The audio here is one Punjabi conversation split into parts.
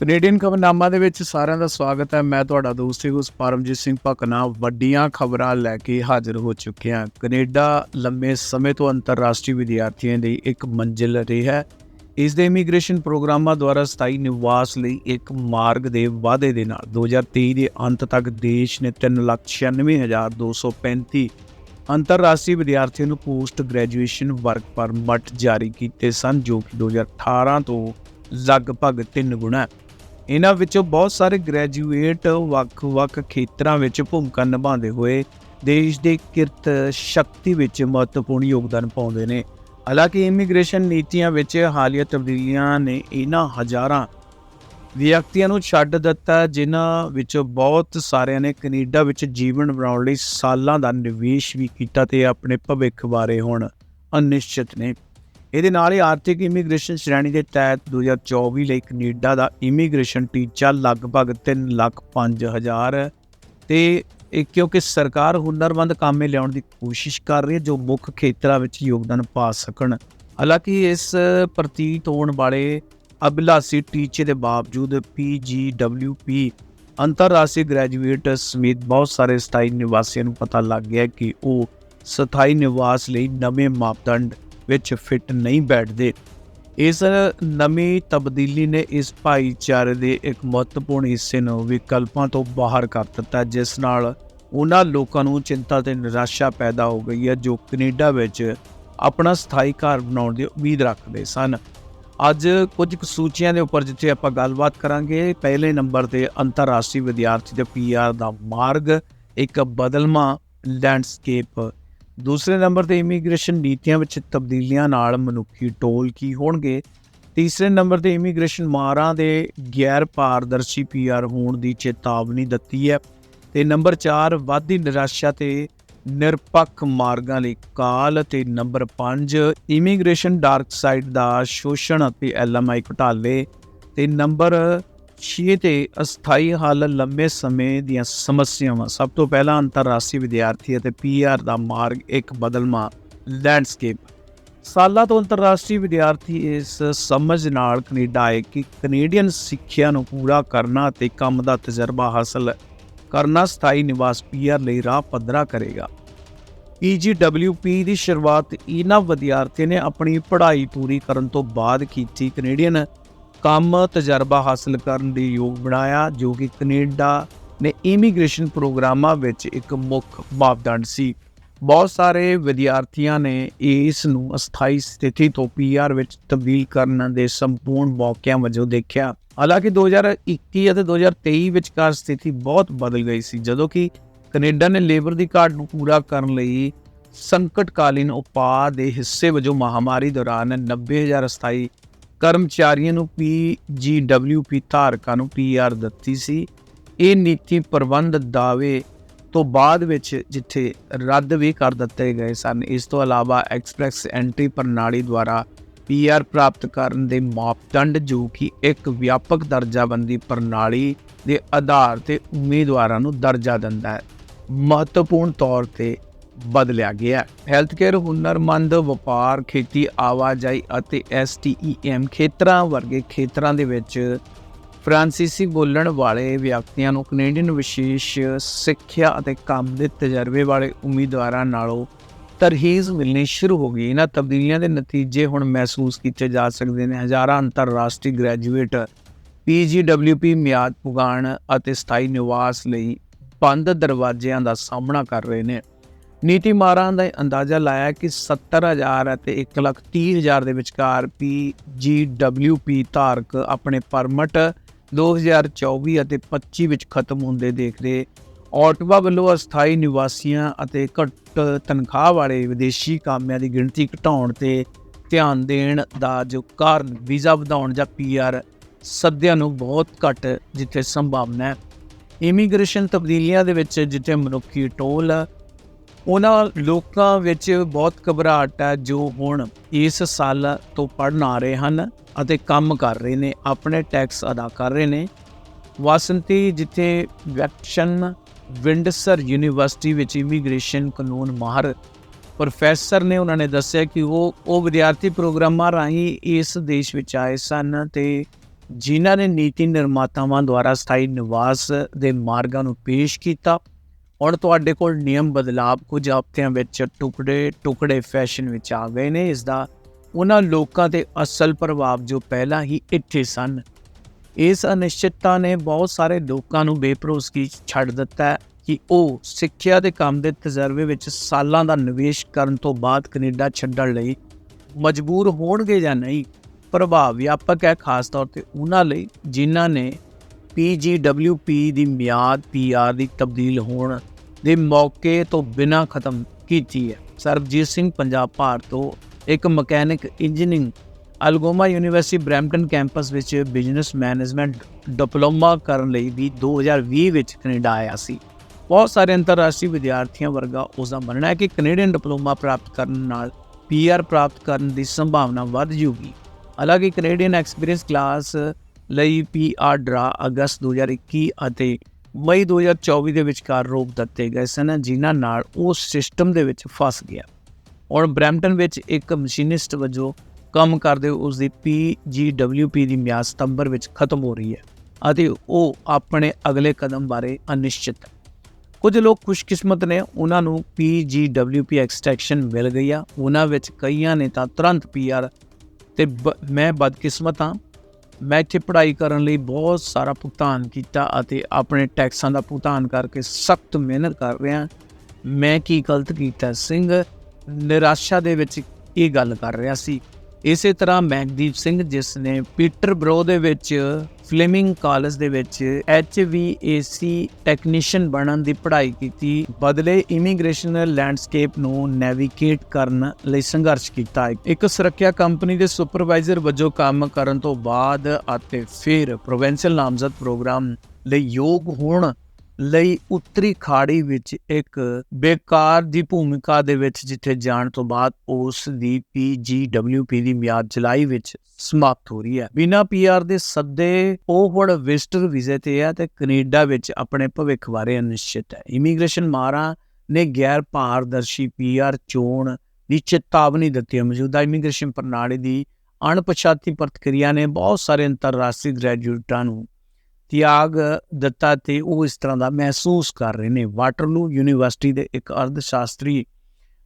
ਕੈਨੇਡੀਅਨ ਖਬਰਨਾਮਾ ਦੇ ਵਿੱਚ ਸਾਰਿਆਂ ਦਾ ਸਵਾਗਤ ਹੈ। ਮੈਂ ਤੁਹਾਡਾ ਦੋਸਤ ਉਸ ਪਰਮਜੀਤ ਸਿੰਘ ਭਕਨਾ। ਵੱਡੀਆਂ ਖਬਰਾਂ ਲੈ ਕੇ ਹਾਜ਼ਰ ਹੋ ਚੁੱਕੇ ਹਾਂ। ਕੈਨੇਡਾ ਲੰਮੇ ਸਮੇਂ ਤੋਂ ਅੰਤਰਰਾਸ਼ਟਰੀ ਵਿਦਿਆਰਥੀਆਂ ਲਈ ਇੱਕ ਮੰਜ਼ਿਲ ਰਿਹਾ ਹੈ। ਇਸ ਦੇ ਇਮੀਗ੍ਰੇਸ਼ਨ ਪ੍ਰੋਗਰਾਮਾਂ ਦੁਆਰਾ ਸਥਾਈ ਨਿਵਾਸ ਲਈ ਇੱਕ ਮਾਰਗ ਦੇ ਵਾਅਦੇ ਦੇ ਨਾਲ 2023 ਦੇ ਅੰਤ ਤੱਕ ਦੇਸ਼ ਨੇ 396235 ਅੰਤਰਰਾਸ਼ਟਰੀ ਵਿਦਿਆਰਥੀਆਂ ਨੂੰ ਪੋਸਟ ਗ੍ਰੈਜੂਏਸ਼ਨ ਵਰਕ ਪਰਮਿਟ ਜਾਰੀ ਕੀਤੇ ਸਨ, ਜੋ ਕਿ 2018 ਤੋਂ ਲਗਭਗ 3 ਗੁਣਾ ਹੈ। ਇਹਨਾਂ ਵਿੱਚੋਂ ਬਹੁਤ ਸਾਰੇ ਗ੍ਰੈਜੂਏਟ ਵੱਖ-ਵੱਖ ਖੇਤਰਾਂ ਵਿੱਚ ਭੂਮਿਕਾ ਨਿਭਾਉਂਦੇ ਹੋਏ ਦੇਸ਼ ਦੇ ਕਿਰਤ ਸ਼ਕਤੀ ਵਿੱਚ ਮਹੱਤਵਪੂਰਨ ਯੋਗਦਾਨ ਪਾਉਂਦੇ ਨੇ। ਹਾਲਾਂਕਿ ਇਮੀਗ੍ਰੇਸ਼ਨ ਨੀਤੀਆਂ ਵਿੱਚ ਹਾਲੀਆ ਤਬਦੀਲੀਆਂ ਨੇ ਇਹਨਾਂ ਹਜ਼ਾਰਾਂ ਵਿਅਕਤੀਆਂ ਨੂੰ ਛੱਡ ਦਿੱਤਾ, ਜਿਨ੍ਹਾਂ ਵਿੱਚੋਂ ਬਹੁਤ ਸਾਰਿਆਂ ਨੇ ਕੈਨੇਡਾ ਵਿੱਚ ਜੀਵਨ ਬਣਾਉਣ ਲਈ ਸਾਲਾਂ ਦਾ ਨਿਵੇਸ਼ ਵੀ ਕੀਤਾ ਤੇ ਆਪਣੇ ਭਵਿੱਖ ਬਾਰੇ ਹੁਣ ਅਨਿਸ਼ਚਿਤ ਨੇ। ਇਹਦੇ ਨਾਲ ਹੀ ਆਰਥਿਕ ਇਮੀਗ੍ਰੇਸ਼ਨ ਸ਼੍ਰੇਣੀ ਦੇ ਤਹਿਤ 2024 ਲਈ ਕੈਨੇਡਾ ਦਾ ਇਮੀਗ੍ਰੇਸ਼ਨ ਟੀਚਾ ਲਗਭਗ 3 ਲੱਖ 5000 ਹੈ ਤੇ ਇਹ ਕਿਉਂਕਿ ਸਰਕਾਰ ਹੁਨਰਮੰਦ ਕਾਮੇ ਲਿਆਉਣ ਦੀ ਕੋਸ਼ਿਸ਼ ਕਰ ਰਹੀ ਹੈ ਜੋ ਮੁੱਖ ਖੇਤਰਾਂ ਵਿੱਚ ਯੋਗਦਾਨ ਪਾ ਸਕਣ। ਹਾਲਾਂਕਿ ਇਸ ਪ੍ਰਤੀਤ ਹੋਣ ਵਾਲੇ ਅਭਿਲਾਸ਼ੀ ਟੀਚੇ ਦੇ ਬਾਵਜੂਦ PGWP ਅੰਤਰਰਾਸ਼ਟਰੀ ਗ੍ਰੈਜੂਏਟ ਸਮੇਤ ਬਹੁਤ ਸਾਰੇ ਸਥਾਈ ਨਿਵਾਸੀਆਂ ਨੂੰ ਪਤਾ ਲੱਗ ਗਿਆ ਕਿ ਉਹ ਸਥਾਈ ਨਿਵਾਸ ਲਈ ਨਵੇਂ ਮਾਪਦੰਡ ਵਿੱਚ ਫਿੱਟ ਨਹੀਂ ਬੈਠਦੇ। ਇਸ ਨਵੀਂ ਤਬਦੀਲੀ ਨੇ ਇਸ ਭਾਈਚਾਰੇ ਦੇ ਇੱਕ ਮਹੱਤਵਪੂਰਨ ਹਿੱਸੇ ਨੂੰ ਵਿਕਲਪਾਂ ਤੋਂ ਬਾਹਰ ਕਰ ਦਿੱਤਾ, ਜਿਸ ਨਾਲ ਉਹਨਾਂ ਲੋਕਾਂ ਨੂੰ ਚਿੰਤਾ ਤੇ ਨਿਰਾਸ਼ਾ ਪੈਦਾ ਹੋ ਗਈ ਹੈ, ਜੋ ਕੈਨੇਡਾ ਵਿੱਚ ਆਪਣਾ ਸਥਾਈ ਘਰ ਬਣਾਉਣ ਦੀ ਉਮੀਦ ਰੱਖਦੇ ਸਨ। ਅੱਜ ਕੁਝ ਕੁ ਸੂਚੀਆਂ ਦੇ ਉੱਪਰ ਜਿੱਥੇ ਆਪਾਂ ਗੱਲਬਾਤ ਕਰਾਂਗੇ, ਪਹਿਲੇ ਨੰਬਰ ਤੇ ਅੰਤਰਰਾਸ਼ਟਰੀ ਵਿਦਿਆਰਥੀ ਦੇ ਪੀਆਰ ਦਾ ਮਾਰਗ, ਇੱਕ ਬਦਲਮਾ ਲੈਂਡਸਕੇਪ ਦੂਸਰੇ ਨੰਬਰ ਤੇ ਇਮੀਗ੍ਰੇਸ਼ਨ ਨੀਤੀਆਂ ਵਿੱਚ ਤਬਦੀਲੀਆਂ ਨਾਲ ਮਨੁੱਖੀ ਟੋਲ ਕੀ ਹੋਣਗੇ? ਤੀਸਰੇ ਨੰਬਰ ਤੇ ਇਮੀਗ੍ਰੇਸ਼ਨ ਮਾਰਾਂ ਦੇ ਗੈਰ ਪਾਰਦਰਸ਼ੀ ਪੀਆਰ ਹੋਣ ਦੀ ਚੇਤਾਵਨੀ ਦਿੱਤੀ ਹੈ। ਤੇ ਨੰਬਰ 4 ਵਾਧੀ ਨਿਰਾਸ਼ਾ ਤੇ ਨਿਰਪੱਖ ਮਾਰਗਾਂ ਲਈ ਕਾਲ। ਤੇ ਨੰਬਰ 5 ਇਮੀਗ੍ਰੇਸ਼ਨ ਡਾਰਕ ਸਾਈਡ ਦਾ ਸ਼ੋਸ਼ਣ ਅਤੇ ਐਲਐਮਆਈ ਘੁਟਾਲੇ। ਤੇ ਨੰਬਰ 6 ਤੇ ਅਸਥਾਈ ਹੱਲ ਲੰਬੇ ਸਮੇਂ ਦੀਆਂ ਸਮੱਸਿਆਵਾਂ। ਸਭ ਤੋਂ ਪਹਿਲਾਂ ਅੰਤਰਰਾਸ਼ਟਰੀ ਵਿਦਿਆਰਥੀ ਅਤੇ ਪੀਆਰ ਦਾ ਮਾਰਗ, ਇੱਕ ਬਦਲਮਾ ਲੈਂਡਸਕੇਪ। ਸਾਲਾਂ ਤੋਂ ਅੰਤਰਰਾਸ਼ਟਰੀ ਵਿਦਿਆਰਥੀ ਇਸ ਸਮਝ ਨਾਲ ਕੈਨੇਡਾ ਆਏ ਕਿ ਕੈਨੇਡੀਅਨ ਸਿੱਖਿਆ ਨੂੰ ਪੂਰਾ ਕਰਨਾ ਅਤੇ ਕੰਮ ਦਾ ਤਜਰਬਾ ਹਾਸਲ ਕਰਨਾ ਸਥਾਈ ਨਿਵਾਸ ਪੀਆਰ ਲਈ ਰਾਹ ਪੱਧਰਾ ਕਰੇਗਾ। PGWP ਦੀ ਸ਼ੁਰੂਆਤ ਇਹਨਾਂ ਵਿਦਿਆਰਥੀਆਂ ਨੇ ਆਪਣੀ ਪੜ੍ਹਾਈ ਪੂਰੀ ਕਰਨ ਤੋਂ ਬਾਅਦ ਕੀਤੀ। ਕੈਨੇਡੀਅਨ ਕੰਮ ਤਜਰਬਾ ਹਾਸਲ ਕਰਨ ਦੇ ਯੋਗ ਬਣਾਇਆ, ਜੋ ਕਿ ਕੈਨੇਡਾ ਨੇ ਇਮੀਗ੍ਰੇਸ਼ਨ ਪ੍ਰੋਗਰਾਮਾਂ ਵਿੱਚ ਇੱਕ ਮੁੱਖ ਮਾਪਦੰਡ ਸੀ। ਬਹੁਤ ਸਾਰੇ ਵਿਦਿਆਰਥੀਆਂ ਨੇ ਇਸ ਨੂੰ ਅਸਥਾਈ ਸਥਿਤੀ ਤੋਂ ਪੀਆਰ ਵਿੱਚ ਤਬਦੀਲ ਕਰਨ ਦੇ ਸੰਪੂਰਨ ਮੌਕਿਆਂ ਵਜੋਂ ਦੇਖਿਆ। ਹਾਲਾਂਕਿ 2021 ਅਤੇ 2023 ਵਿਚਕਾਰ ਸਥਿਤੀ ਬਹੁਤ ਬਦਲ ਗਈ ਸੀ, ਜਦੋਂ ਕਿ ਕੈਨੇਡਾ ਨੇ ਲੇਬਰ ਦੀ ਘਾਟ ਨੂੰ ਪੂਰਾ ਕਰਨ ਲਈ ਸੰਕਟਕਾਲੀਨ ਉਪਾਅ ਦੇ ਹਿੱਸੇ ਵਜੋਂ ਮਹਾਮਾਰੀ ਦੌਰਾਨ 90000 ਅਸਥਾਈ ਕਰਮਚਾਰੀਆਂ ਨੂੰ PGWP ਧਾਰਕਾਂ ਨੂੰ PR ਦਿੱਤੀ ਸੀ। ਇਹ ਨੀਤੀ ਪ੍ਰਬੰਧ ਦਾਅਵੇ ਤੋਂ ਬਾਅਦ ਵਿੱਚ ਜਿੱਥੇ ਰੱਦ ਵੀ ਕਰ ਦਿੱਤੇ ਗਏ ਸਨ। ਇਸ ਤੋਂ ਇਲਾਵਾ ਐਕਸਪ੍ਰੈਸ ਐਂਟਰੀ ਪ੍ਰਣਾਲੀ ਦੁਆਰਾ PR ਪ੍ਰਾਪਤ ਕਰਨ ਦੇ ਮਾਪਦੰਡ, ਜੋ ਕਿ ਇੱਕ ਵਿਆਪਕ ਦਰਜਾਬੰਦੀ ਪ੍ਰਣਾਲੀ ਦੇ ਆਧਾਰ ਤੇ ਉਮੀਦਵਾਰਾਂ ਨੂੰ ਦਰਜਾ ਦਿੰਦਾ ਹੈ। ਮਹੱਤਵਪੂਰਨ ਤੌਰ ਤੇ ਬਦਲਿਆ ਗਿਆ। ਹੈਲਥ ਕੇਅਰ ਹੁਨਰਮੰਦ, ਵਪਾਰ, ਖੇਤੀ, ਆਵਾਜਾਈ ਅਤੇ STEM ਖੇਤਰਾਂ ਵਰਗੇ ਖੇਤਰਾਂ ਦੇ ਵਿੱਚ ਫ੍ਰਾਂਸੀਸੀ ਬੋਲਣ ਵਾਲੇ ਵਿਅਕਤੀਆਂ ਨੂੰ ਕੈਨੇਡੀਅਨ ਵਿਸ਼ੇਸ਼ ਸਿੱਖਿਆ ਅਤੇ ਕੰਮ ਦੇ ਤਜਰਬੇ ਵਾਲੇ ਉਮੀਦਵਾਰਾਂ ਨਾਲੋਂ ਤਰਹੀਜ਼ ਮਿਲਣੀ ਸ਼ੁਰੂ ਹੋ ਗਈ। ਇਹਨਾਂ ਤਬਦੀਲੀਆਂ ਦੇ ਨਤੀਜੇ ਹੁਣ ਮਹਿਸੂਸ ਕੀਤੇ ਜਾ ਸਕਦੇ ਨੇ। ਹਜ਼ਾਰਾਂ ਅੰਤਰਰਾਸ਼ਟਰੀ ਗ੍ਰੈਜੂਏਟ PGWP ਮਿਆਦ ਪੁਗਾਣ ਅਤੇ ਸਥਾਈ ਨਿਵਾਸ ਲਈ ਬੰਦ ਦਰਵਾਜ਼ਿਆਂ ਦਾ ਸਾਹਮਣਾ ਕਰ ਰਹੇ ਨੇ। ਨੀਤੀ ਮਾਰਾਂ ਦਾ ਅੰਦਾਜ਼ਾ ਲਾਇਆ ਕਿ 70000 ਅਤੇ 130000 ਦੇ ਵਿਚਕਾਰ PGWP ਧਾਰਕ ਆਪਣੇ ਪਰਮਿਟ 2024 ਅਤੇ 25 ਵਿੱਚ ਖਤਮ ਹੁੰਦੇ ਦੇਖਦੇ ਆਟਵਾ ਵੱਲੋਂ ਅਸਥਾਈ ਨਿਵਾਸੀਆਂ ਅਤੇ ਘੱਟ ਤਨਖਾਹ ਵਾਲੇ ਵਿਦੇਸ਼ੀ ਕਾਮਿਆਂ ਦੀ ਗਿਣਤੀ ਘਟਾਉਣ ਤੇ ਧਿਆਨ ਦੇਣ ਦਾ ਜੋ ਕਾਰਨ ਵੀਜ਼ਾ ਵਧਾਉਣ ਜਾਂ ਪੀਆਰ ਸੱਦਿਆਂ ਨੂੰ ਬਹੁਤ ਘੱਟ ਜਿੱਥੇ ਸੰਭਾਵਨਾ ਹੈ। ਇਮੀਗ੍ਰੇਸ਼ਨ ਤਬਦੀਲੀਆਂ ਦੇ ਵਿੱਚ ਜਿੱਥੇ ਮਨੁੱਖੀ ਟੋਲ ਉਹਨਾਂ ਲੋਕਾਂ ਵਿੱਚ ਬਹੁਤ ਘਬਰਾਹਟ ਹੈ ਜੋ ਹੁਣ ਇਸ ਸਾਲ ਤੋਂ ਪੜਨ ਆ ਰਹੇ ਹਨ ਅਤੇ ਕੰਮ ਕਰ ਰਹੇ ਨੇ, ਆਪਣੇ ਟੈਕਸ ਅਦਾ ਕਰ ਰਹੇ ਨੇ। ਵਾਸੰਤੀ ਜਿੱਥੇ ਵੈਕਸ਼ਨ ਵਿੰਡਸਰ ਯੂਨੀਵਰਸਿਟੀ ਵਿੱਚ ਇਮੀਗ੍ਰੇਸ਼ਨ ਕਾਨੂੰਨ ਮਾਹਰ ਪ੍ਰੋਫੈਸਰ ਨੇ ਉਹਨਾਂ ਨੇ ਦੱਸਿਆ ਕਿ ਉਹ ਉਹ ਵਿਦਿਆਰਥੀ ਪ੍ਰੋਗਰਾਮਾਂ ਰਾਹੀਂ ਇਸ ਦੇਸ਼ ਵਿੱਚ ਆਏ ਸਨ ਤੇ ਜਿਨ੍ਹਾਂ ਨੇ ਨੀਤੀ ਨਿਰਮਾਤਾਵਾਂ ਦੁਆਰਾ ਸਥਾਈ ਨਿਵਾਸ ਦੇ ਮਾਰਗਾਂ ਨੂੰ ਪੇਸ਼ ਕੀਤਾ। ਹੁਣ ਤੁਹਾਡੇ ਕੋਲ ਨਿਯਮ ਬਦਲਾਅ ਕੁਝ ਹਫ਼ਤਿਆਂ ਵਿੱਚ ਟੁਕੜੇ ਟੁਕੜੇ ਫੈਸ਼ਨ ਵਿੱਚ ਆ ਗਏ ਨੇ, ਇਸ ਦਾ ਉਹਨਾਂ ਲੋਕਾਂ ਤੇ ਅਸਲ ਪ੍ਰਭਾਵ ਜੋ ਪਹਿਲਾਂ ਹੀ ਇੱਥੇ ਸਨ। ਇਸ ਅਨਿਸ਼ਚਿਤਤਾ ਨੇ ਬਹੁਤ ਸਾਰੇ ਲੋਕਾਂ ਨੂੰ ਬੇਭਰੋਸਗੀ 'ਚ ਛੱਡ ਦਿੱਤਾ ਕਿ ਉਹ ਸਿੱਖਿਆ ਦੇ ਕੰਮ ਦੇ ਤਜਰਬੇ ਵਿੱਚ ਸਾਲਾਂ ਦਾ ਨਿਵੇਸ਼ ਕਰਨ ਤੋਂ ਬਾਅਦ ਕੈਨੇਡਾ ਛੱਡਣ ਲਈ ਮਜਬੂਰ ਹੋਣਗੇ ਜਾਂ ਨਹੀਂ, ਪ੍ਰਭਾਵ ਵਿਆਪਕ ਹੈ, ਖਾਸ ਤੌਰ ਤੇ ਉਹਨਾਂ ਲਈ, ਜਿਨ੍ਹਾਂ ਨੇ PGWP ਦੀ ਮਿਆਦ PR ਦੀ ਤਬਦੀਲ ਹੋਣ ਦੇ ਮੌਕੇ ਤੋਂ ਬਿਨਾਂ ਖਤਮ ਕੀਤੀ ਹੈ। ਸਰਬਜੀਤ ਸਿੰਘ ਪੰਜਾਬ ਭਾਰਤ ਤੋਂ ਇੱਕ mechanic engineering Algoma university Brampton campus ਵਿੱਚ ਬਿਜ਼ਨਸ ਮੈਨੇਜਮੈਂਟ ਡਿਪਲੋਮਾ ਕਰਨ ਲਈ ਵੀ 2020 ਵਿੱਚ ਕੈਨੇਡਾ ਆਇਆ ਸੀ। ਬਹੁਤ ਸਾਰੇ ਅੰਤਰਰਾਸ਼ਟਰੀ ਵਿਦਿਆਰਥੀਆਂ ਵਰਗਾ ਉਸ ਦਾ ਮੰਨਣਾ ਹੈ ਕਿ ਕੈਨੇਡੀਅਨ ਡਿਪਲੋਮਾ ਪ੍ਰਾਪਤ ਕਰਨ ਨਾਲ ਪੀਆਰ ਪ੍ਰਾਪਤ ਕਰਨ ਦੀ ਸੰਭਾਵਨਾ ਵੱਧ ਜੂਗੀ। ਹਾਲਾਂਕਿ ਕੈਨੇਡੀਅਨ ਐਕਸਪੀਰੀਅੰਸ ਕਲਾਸ ਲਈ ਪੀਆਰ ਡਰਾ ਅਗਸਤ 2021 ਅਤੇ ਮਈ 2024 ਦੇ ਵਿਚਕਾਰ ਰੋਕ ਦਿੱਤੇ ਗਏ ਸਨ, ਜਿਨ੍ਹਾਂ ਨਾਲ ਉਹ ਸਿਸਟਮ ਦੇ ਵਿੱਚ ਫਸ ਗਿਆ। ਹੁਣ ਬ੍ਰੈਂਪਟਨ ਵਿੱਚ ਇੱਕ ਮਸ਼ੀਨਿਸਟ ਵਜੋਂ ਕੰਮ ਕਰਦੇ ਉਸ ਦੀ PGWP ਦੀ ਮਿਆਦ ਸਤੰਬਰ ਵਿੱਚ ਖਤਮ ਹੋ ਰਹੀ ਹੈ ਅਤੇ ਉਹ ਆਪਣੇ ਅਗਲੇ ਕਦਮ ਬਾਰੇ ਅਨਿਸ਼ਚਿਤ ਹੈ। ਕੁਝ ਲੋਕ ਖੁਸ਼ਕਿਸਮਤ ਨੇ, ਉਹਨਾਂ ਨੂੰ PGWP ਐਕਸਟੈਂਸ਼ਨ ਮਿਲ ਗਈ ਆ। ਉਹਨਾਂ ਵਿੱਚ ਕਈਆਂ ਨੇ ਤਾਂ ਤੁਰੰਤ PR ਤੇ ਮੈਂ ਬਦਕਿਸਮਤ ਹਾਂ ਮੈਂ ਇੱਥੇ ਪੜ੍ਹਾਈ ਕਰਨ ਲਈ ਬਹੁਤ ਸਾਰਾ ਭੁਗਤਾਨ ਕੀਤਾ ਅਤੇ ਆਪਣੇ ਟੈਕਸਾਂ ਦਾ ਭੁਗਤਾਨ ਕਰਕੇ ਸਖਤ ਮਿਹਨਤ ਕਰ ਰਿਹਾ। ਮੈਂ ਕੀ ਗਲਤ ਕੀਤਾ? ਸਿੰਘ ਨਿਰਾਸ਼ਾ ਦੇ ਵਿੱਚ ਇਹ ਗੱਲ ਕਰ ਰਿਹਾ ਸੀ। ਇਸੇ ਤਰ੍ਹਾਂ ਮੈਗਦੀਪ ਸਿੰਘ, ਜਿਸ ਨੇ ਪੀਟਰ ਬਰੋ ਦੇ ਵਿੱਚ ਫਲੇਮਿੰਗ ਕਾਲਜ ਦੇ ਵਿੱਚ HVAC ਟੈਕਨੀਸ਼ੀਅਨ ਬਣਨ ਦੀ ਪੜ੍ਹਾਈ ਕੀਤੀ। ਬਦਲੇ ਇਮੀਗ੍ਰੇਸ਼ਨ ਲੈਂਡਸਕੇਪ ਨੂੰ ਨੈਵੀਗੇਟ ਕਰਨ ਲਈ ਸੰਘਰਸ਼ ਕੀਤਾ। ਇੱਕ ਸੁਰੱਖਿਆ ਕੰਪਨੀ ਦੇ ਸੁਪਰਵਾਈਜ਼ਰ ਵਜੋਂ ਕੰਮ ਕਰਨ ਤੋਂ ਬਾਅਦ ਅਤੇ ਫਿਰ ਪ੍ਰੋਵਿੰਸ਼ੀਅਲ ਨਾਮਜ਼ਦ ਪ੍ਰੋਗਰਾਮ ਲਈ ਯੋਗ ਹੋਣ ਲਈ ਉੱਤਰੀ ਖਾੜੀ ਵਿੱਚ ਇੱਕ ਬੇਕਾਰ ਦੀ ਭੂਮਿਕਾ ਦੇ ਵਿੱਚ ਜਿੱਥੇ ਜਾਣ ਤੋਂ ਬਾਅਦ ਉਸ ਦੀ PGWP ਦੀ ਮਿਆਦ ਜੁਲਾਈ ਵਿੱਚ ਸਮਾਪਤ ਹੋ ਰਹੀ ਹੈ। ਬਿਨਾ ਪੀਆਰ ਦੇ ਸੱਦੇ ਉਹ ਹੁਣ ਵਿਜ਼ਟਰ ਵੀਜ਼ੇ ਤੇ ਹੈ ਤੇ ਕੈਨੇਡਾ ਵਿੱਚ ਆਪਣੇ ਭਵਿੱਖ ਬਾਰੇ ਅਨਿਸ਼ਚਿਤ ਹੈ। ਇਮੀਗ੍ਰੇਸ਼ਨ ਮਾਰਾ ਨੇ ਗੈਰ ਪਾਰਦਰਸ਼ੀ ਪੀਆਰ ਚੋਣ ਦੀ ਚੇਤਾਵਨੀ ਦਿੱਤੀ ਹੈ। ਮੌਜੂਦਾ ਇਮੀਗ੍ਰੇਸ਼ਨ ਪ੍ਰਣਾਲੀ ਦੀ ਅਣਪਛਾਤੀ ਪ੍ਰਤੀਕਿਰਿਆ ਨੇ ਬਹੁਤ ਸਾਰੇ ਅੰਤਰਰਾਸ਼ਟਰੀ ਗ੍ਰੈਜੂਏਟਾਂ ਨੂੰ ਤਿਆਗ ਦਿੱਤਾ ਤੇ ਉਹ ਇਸ ਤਰ੍ਹਾਂ ਦਾ ਮਹਿਸੂਸ ਕਰ ਰਹੇ ਨੇ। ਵਾਟਰਲੂ ਯੂਨੀਵਰਸਿਟੀ ਦੇ ਇੱਕ ਅਰਧ ਸ਼ਾਸਤਰੀ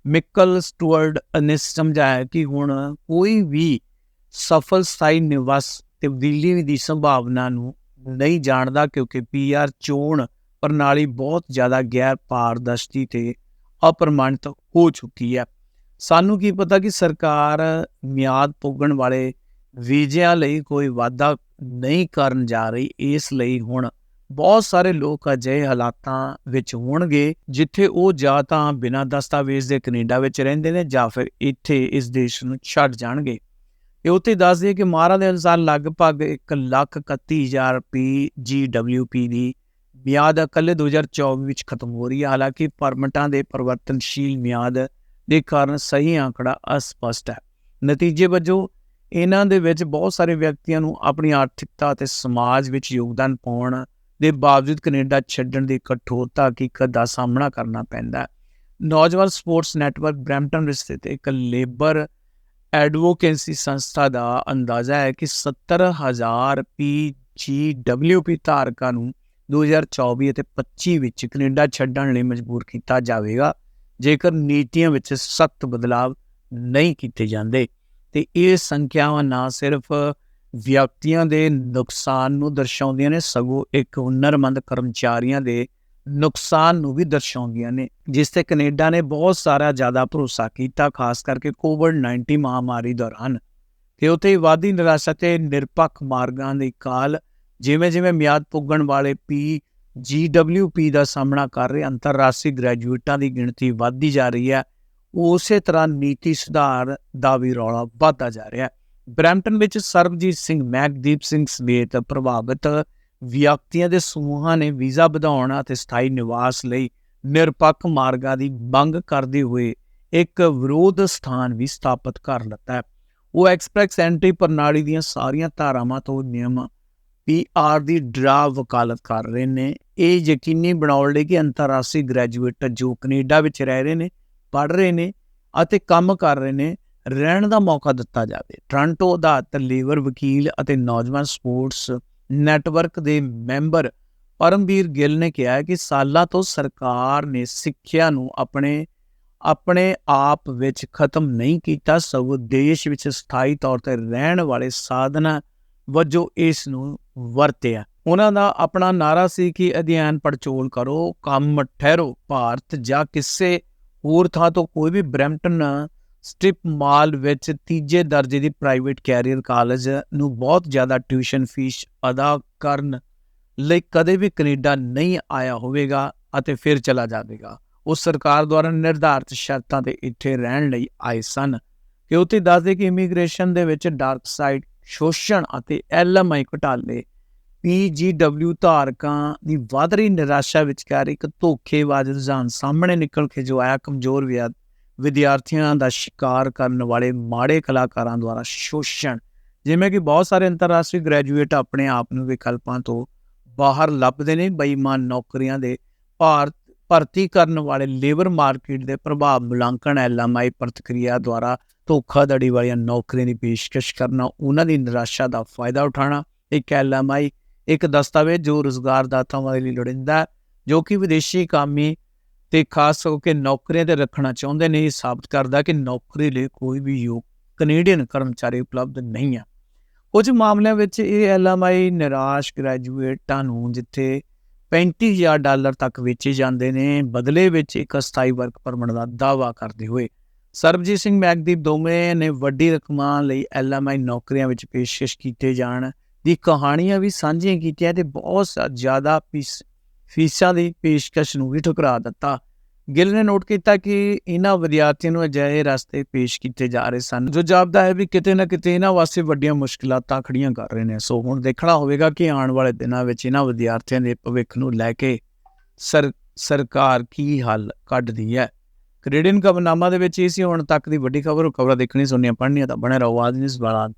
ਮਿਕਲ ਸਟੂਅਰਡ ਨੇ ਸਮਝਾਇਆ ਕਿ ਹੁਣ ਕੋਈ ਵੀ ਸਫਲ ਸਥਾਈ ਨਿਵਾਸ ਤਬਦੀਲੀ ਦੀ ਸੰਭਾਵਨਾ ਨੂੰ ਨਹੀਂ ਜਾਣਦਾ ਕਿਉਂਕਿ ਪੀਆਰ ਚੋਣ ਪ੍ਰਣਾਲੀ ਬਹੁਤ ਜ਼ਿਆਦਾ ਗੈਰ ਪਾਰਦਰਸ਼ੀ ਤੇ ਅਪਰਮਾਣਿਤ ਹੋ ਚੁੱਕੀ ਹੈ। ਸਾਨੂੰ ਕੀ ਪਤਾ ਕਿ ਸਰਕਾਰ ਮਿਆਦ ਪੁੱਗਣ ਵਾਲੇ ਵੀਜ਼ਿਆਂ ਲਈ ਕੋਈ ਵਾਅਦਾ ਨਹੀਂ ਕਰਨ ਜਾ ਰਹੀ, ਇਸ ਲਈ ਹੁਣ ਬਹੁਤ ਸਾਰੇ ਲੋਕ ਅਜਿਹੇ ਹਾਲਾਤਾਂ ਵਿੱਚ ਹੋਣਗੇ, ਜਿੱਥੇ ਉਹ ਜਾਂ ਤਾਂ ਬਿਨਾਂ ਦਸਤਾਵੇਜ਼ ਦੇ ਕੈਨੇਡਾ ਵਿੱਚ ਰਹਿੰਦੇ ਨੇ ਜਾਂ ਫਿਰ ਇੱਥੇ ਇਸ ਦੇਸ਼ ਨੂੰ ਛੱਡ ਜਾਣਗੇ। ਇਹ ਉੱਤੇ ਦੱਸ ਦਈਏ ਕਿ ਮਾਰਾ ਦੇ ਅਨੁਸਾਰ ਲਗਭਗ 131000 ਰੁਪਏ GWP ਦੀ ਮਿਆਦ ਇਕੱਲੇ 2024 ਵਿੱਚ ਖਤਮ ਹੋ ਰਹੀ ਹੈ। ਹਾਲਾਂਕਿ ਪਰਮਿਟਾਂ ਦੇ ਪਰਿਵਰਤਨਸ਼ੀਲ ਮਿਆਦ ਦੇ ਕਾਰਨ ਸਹੀ ਆંકੜਾ ਅਸਪਸ਼ਟ ਹੈ। ਨਤੀਜੇ ਵਜੋਂ ਇਹਨਾਂ ਦੇ ਵਿੱਚ ਬਹੁਤ ਸਾਰੇ ਵਿਅਕਤੀਆਂ ਨੂੰ ਆਪਣੀ ਆਰਥਿਕਤਾ ਅਤੇ ਸਮਾਜ ਵਿੱਚ ਯੋਗਦਾਨ ਪਾਉਣ ਦੇ ਬਾਵਜੂਦ ਕੈਨੇਡਾ ਛੱਡਣ ਦੀ ਕਠੋਰਤਾ ਹਕੀਕਤ ਦਾ ਸਾਹਮਣਾ ਕਰਨਾ ਪੈਂਦਾ ਹੈ। ਨੌਜਵਾਨ ਸਪੋਰਟਸ ਨੈਟਵਰਕ ਬ੍ਰੈਂਪਟਨ ਵਿੱਚ ਸਥਿਤ ਇੱਕ ਲੇਬਰ ਐਡਵੋਕੇਸੀ ਸੰਸਥਾ ਦਾ ਅੰਦਾਜ਼ਾ ਹੈ ਕਿ 70000 ਪੀਜੀਡਬਲਯੂਪੀ ਧਾਰਕਾਂ ਨੂੰ 2024 ਅਤੇ 25 ਵਿੱਚ ਕੈਨੇਡਾ ਛੱਡਣ ਲਈ ਮਜਬੂਰ ਕੀਤਾ ਜਾਵੇਗਾ, ਜੇਕਰ ਨੀਤੀਆਂ ਵਿੱਚ ਸਖਤ ਬਦਲਾਅ ਨਹੀਂ ਕੀਤੇ ਜਾਂਦੇ। ਤੇ ਇਹ ਸੰਖਿਆਵਾਂ ਨਾ ਸਿਰਫ ਵਿਅਕਤੀਆਂ ਦੇ ਨੁਕਸਾਨ ਨੂੰ ਦਰਸਾਉਂਦੀਆਂ ਨੇ, ਸਗੋਂ ਇੱਕ ਹੁਨਰਮੰਦ ਕਰਮਚਾਰੀਆਂ ਦੇ ਨੁਕਸਾਨ ਨੂੰ ਵੀ ਦਰਸਾਉਂਦੀਆਂ ਨੇ, ਜਿਸ ਤੇ ਕੈਨੇਡਾ ਨੇ ਬਹੁਤ ਸਾਰਾ ਜ਼ਿਆਦਾ ਭਰੋਸਾ ਕੀਤਾ, ਖਾਸ ਕਰਕੇ ਕੋਵਿਡ-19 ਮਹਾਮਾਰੀ ਦੌਰਾਨ। ਤੇ ਉਤੇ ਵਾਦੀ ਨਿਰਾਸ਼ਾ ਤੇ ਨਿਰਪੱਖ ਮਾਰਗਾਂ ਦੀ ਕਾਲ, ਜਿਵੇਂ-ਜਿਵੇਂ ਮਿਆਦ ਪੁੱਗਣ ਵਾਲੇ ਪੀ ਜੀਡਬਲਯੂਪੀ ਦਾ ਸਾਹਮਣਾ ਕਰ ਰਹੇ, ਅੰਤਰਰਾਸ਼ਟਰੀ ਗ੍ਰੈਜੂਏਟਾਂ ਦੀ ਗਿਣਤੀ ਵੱਧਦੀ ਜਾ ਰਹੀ ਹੈ। ਉਸੇ ਤਰ੍ਹਾਂ ਨੀਤੀ ਸੁਧਾਰ ਦਾ ਵੀ ਰੌਲਾ ਵੱਧਦਾ ਜਾ ਰਿਹਾ ਹੈ। ਬ੍ਰੈਂਟਨ ਵਿੱਚ ਸਰਬਜੀਤ ਸਿੰਘ ਮੈਗਦੀਪ ਸਿੰਘ ਸਮੇਤ ਪ੍ਰਭਾਵਿਤ ਵਿਅਕਤੀਆਂ ਦੇ ਸਮੂਹਾਂ ਨੇ ਵੀਜ਼ਾ ਵਧਾਉਣ ਅਤੇ ਸਥਾਈ ਨਿਵਾਸ ਲਈ ਨਿਰਪੱਖ ਮਾਰਗਾਂ ਦੀ ਮੰਗ ਕਰਦੇ ਹੋਏ ਇੱਕ ਵਿਰੋਧ ਸਥਾਨ ਵੀ ਸਥਾਪਿਤ ਕਰ ਲਿੱਤਾ ਹੈ। ਉਹ ਐਕਸਪ੍ਰੈਸ ਐਂਟਰੀ ਪ੍ਰਣਾਲੀ ਦੀਆਂ ਸਾਰੀਆਂ ਧਾਰਾਵਾਂ ਤੋਂ ਨਿਯਮ ਪੀਆਰ ਦੀ ਡਰਾ ਵਕਾਲਤ ਕਰ ਰਹੇ ਨੇ। ਇਹ ਯਕੀਨੀ ਬਣਾਉਣ ਲਈ ਕਿ ਅੰਤਰਰਾਸ਼ਟਰੀ ਗ੍ਰੈਜੂਏਟ ਜੋ ਕੈਨੇਡਾ ਵਿੱਚ ਰਹਿ ਰਹੇ ਨੇ ਪੜ ਰਹੇ ਨੇ ਅਤੇ ਕੰਮ ਕਰ ਰਹੇ ਨੇ, ਰਹਿਣ ਦਾ ਮੌਕਾ ਦਿੱਤਾ ਜਾਵੇ। ਟ੍ਰਾਂਟੋ ਅਧਾਰਤ ਲੇਬਰ ਵਕੀਲ ਅਤੇ ਨੌਜਵਾਨ ਸਪੋਰਟਸ ਨੈਟਵਰਕ ਦੇ ਮੈਂਬਰ ਪਰਮਵੀਰ ਗਿੱਲ ਨੇ ਕਿਹਾ ਹੈ ਕਿ ਸਾਲਾਂ ਤੋਂ ਸਰਕਾਰ ਨੇ ਸਿੱਖਿਆ ਨੂੰ ਆਪਣੇ ਆਪਣੇ ਆਪ ਵਿੱਚ ਖਤਮ ਨਹੀਂ ਕੀਤਾ। ਸਗੋਂ ਦੇਸ਼ ਵਿੱਚ ਸਥਾਈ ਤੌਰ ਤੇ ਰਹਿਣ ਵਾਲੇ ਸਾਧਨਾਂ ਵਜੋਂ ਇਸ ਨੂੰ ਵਰਤਿਆ। ਉਹਨਾਂ ਦਾ ਆਪਣਾ ਨਾਰਾ ਸੀ ਕਿ ਅਧਿਐਨ ਪੜਚੋਲ ਕਰੋ, ਕੰਮ ਠਹਿਰੋ, ਭਾਰਤ ਜਾਂ ਕਿਸੇ ਹੋਰ ਥਾਂ ਤੋਂ ਕੋਈ ਵੀ ਬ੍ਰੈਂਪਟਨ ਸਟ੍ਰਿਪ ਮਾਲ ਵਿੱਚ ਤੀਜੇ ਦਰਜੇ ਦੀ ਪ੍ਰਾਈਵੇਟ ਕੈਰੀਅਰ ਕਾਲਜ ਨੂੰ ਬਹੁਤ ਜ਼ਿਆਦਾ ਟਿਊਸ਼ਨ ਫੀਸ ਅਦਾ ਕਰਨ ਲਈ ਕਦੇ ਵੀ ਕੈਨੇਡਾ ਨਹੀਂ ਆਇਆ ਹੋਵੇਗਾ ਅਤੇ ਫਿਰ ਚਲਾ ਜਾਵੇਗਾ। ਉਹ ਸਰਕਾਰ ਦੁਆਰਾ ਨਿਰਧਾਰਿਤ ਸ਼ਰਤਾਂ ਤੇ ਇੱਥੇ ਰਹਿਣ ਲਈ ਆਏ ਸਨ। ਕਿ ਉੱਥੇ ਦੱਸਦੇ ਕਿ ਇਮੀਗ੍ਰੇਸ਼ਨ ਦੇ ਵਿੱਚ ਡਾਰਕ ਸਾਈਡ, ਸ਼ੋਸ਼ਣ ਅਤੇ ਐਲਐਮਆਈ ਘੁਟਾਲੇ ਪੀਜੀਡਬਲਿਊ ਧਾਰਕਾਂ ਦੀ ਵਧ ਰਹੀ ਨਿਰਾਸ਼ਾ ਵਿਚਕਾਰ ਇੱਕ ਧੋਖੇਬਾਜ਼ ਰੁਝਾਨ ਸਾਹਮਣੇ ਨਿਕਲ ਕੇ ਜੋ ਆਇਆ, ਕਮਜ਼ੋਰ ਵਿਆ- ਵਿਦਿਆਰਥੀਆਂ ਦਾ ਸ਼ਿਕਾਰ ਕਰਨ ਵਾਲੇ ਮਾੜੇ ਕਲਾਕਾਰਾਂ ਦੁਆਰਾ ਸ਼ੋਸ਼ਣ। ਜਿਵੇਂ ਕਿ ਬਹੁਤ ਸਾਰੇ ਅੰਤਰਰਾਸ਼ਟਰੀ ਗ੍ਰੈਜੂਏਟ ਆਪਣੇ ਆਪ ਨੂੰ ਵਿਕਲਪਾਂ ਤੋਂ ਬਾਹਰ ਲੱਭਦੇ ਨੇ, ਬੇਈਮਾਨ ਨੌਕਰੀਆਂ ਦੇ ਭਾਰਤ ਭਰਤੀ ਕਰਨ ਵਾਲੇ ਲੇਬਰ ਮਾਰਕੀਟ ਦੇ ਪ੍ਰਭਾਵ, ਮੁਲਾਂਕਣ ਐਲਐਮਆਈ ਪ੍ਰਤੀਕਿਰਿਆ ਦੁਆਰਾ ਧੋਖਾਧੜੀ ਵਾਲੀਆਂ ਨੌਕਰੀਆਂ ਦੀ ਪੇਸ਼ਕਸ਼ ਕਰਨਾ, ਉਹਨਾਂ ਦੀ ਨਿਰਾਸ਼ਾ ਦਾ ਫਾਇਦਾ ਉਠਾਉਣਾ, ਇੱਕ ਐਲਐਮਆਈ ਇੱਕ ਦਸਤਾਵੇਜ਼ ਜੋ ਰੁਜ਼ਗਾਰਦਾਤਾਵਾਂ ਦੇ ਲਈ ਲੋੜੀਂਦਾ ਜੋ ਕਿ ਵਿਦੇਸ਼ੀ ਕਾਮੀ ਤੇ ਖਾਸ ਕਰਕੇ ਨੌਕਰੀਆਂ ਤੇ ਰੱਖਣਾ ਚਾਹੁੰਦੇ ਨੇ, ਇਹ ਸਾਬਤ ਕਰਦਾ ਕਿ ਨੌਕਰੀ ਲਈ ਕੋਈ ਵੀ ਯੋਗ ਕੈਨੇਡੀਅਨ ਕਰਮਚਾਰੀ ਉਪਲਬਧ ਨਹੀਂ ਹੈ। ਕੁਝ ਮਾਮਲਿਆਂ ਵਿੱਚ ਇਹ ਐਲਐਮਆਈ ਨਿਰਾਸ਼ ਗ੍ਰੈਜੂਏਟਾਂ ਨੂੰ ਜਿੱਥੇ 35000 ਡਾਲਰ ਤੱਕ ਵੇਚੇ ਜਾਂਦੇ ਨੇ, ਬਦਲੇ ਵਿੱਚ ਇੱਕ ਅਸਥਾਈ ਵਰਕ ਪਰਮਿਟ ਦਾ ਦਾਅਵਾ ਕਰਦੇ ਹੋਏ। ਸਰਬਜੀਤ ਸਿੰਘ ਮੈਗਦੀਪ ਦੋਵੇਂ ਨੇ ਵੱਡੀ ਰਕਮਾਂ ਲਈ ਐਲਐਮਆਈ ਨੌਕਰੀਆਂ ਵਿੱਚ ਪੇਸ਼ਕਸ਼ ਕੀਤੇ ਜਾਣ। ਦੀ ਕਹਾਣੀਆਂ ਵੀ ਸਾਂਝੀਆਂ ਕੀਤੀਆਂ ਤੇ ਬਹੁਤ ਜ਼ਿਆਦਾ ਫੀਸ- ਫੀਸਾਂ ਦੀ ਪੇਸ਼ਕਸ਼ ਨੂੰ ਵੀ ਠੁਕਰਾ ਦਿੱਤਾ। ਗਿੱਲ ਨੇ ਨੋਟ ਕੀਤਾ ਕਿ ਇਹਨਾਂ ਵਿਦਿਆਰਥੀਆਂ ਨੂੰ ਅਜਿਹੇ ਰਸਤੇ ਪੇਸ਼ ਕੀਤੇ ਜਾ ਰਹੇ ਸਨ, ਜੋ ਜਾਪਦਾ ਹੈ ਵੀ ਕਿਤੇ ਨਾ ਕਿਤੇ ਇਹਨਾਂ ਵਾਸਤੇ ਵੱਡੀਆਂ ਮੁਸ਼ਕਲਾਤਾਂ ਖੜੀਆਂ ਕਰ ਰਹੇ ਨੇ। ਸੋ ਹੁਣ ਦੇਖਣਾ ਹੋਵੇਗਾ ਕਿ ਆਉਣ ਵਾਲੇ ਦਿਨਾਂ ਵਿੱਚ ਇਹਨਾਂ ਵਿਦਿਆਰਥੀਆਂ ਦੇ ਭਵਿੱਖ ਨੂੰ ਲੈ ਕੇ ਸਰ, ਸਰਕਾਰ ਕੀ ਹੱਲ ਕੱਢਦੀ ਹੈ। ਕੈਨੇਡੀਅਨ ਖਬਰਨਾਮਾ ਦੇ ਵਿੱਚ ਇਹ ਸੀ, ਹੁਣ ਤੱਕ ਦੀ ਵੱਡੀ ਖਬਰ, ਖਬਰਾਂ ਦੇਖਣੀ ਸੁਣਨੀਆਂ, ਪੜ੍ਹਨੀਆਂ ਤਾਂ ਬਣੇ ਰਹੋ ਆਦਨਿਸ ਵਾਲਾ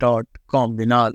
ਦੇ ਨਾਲ।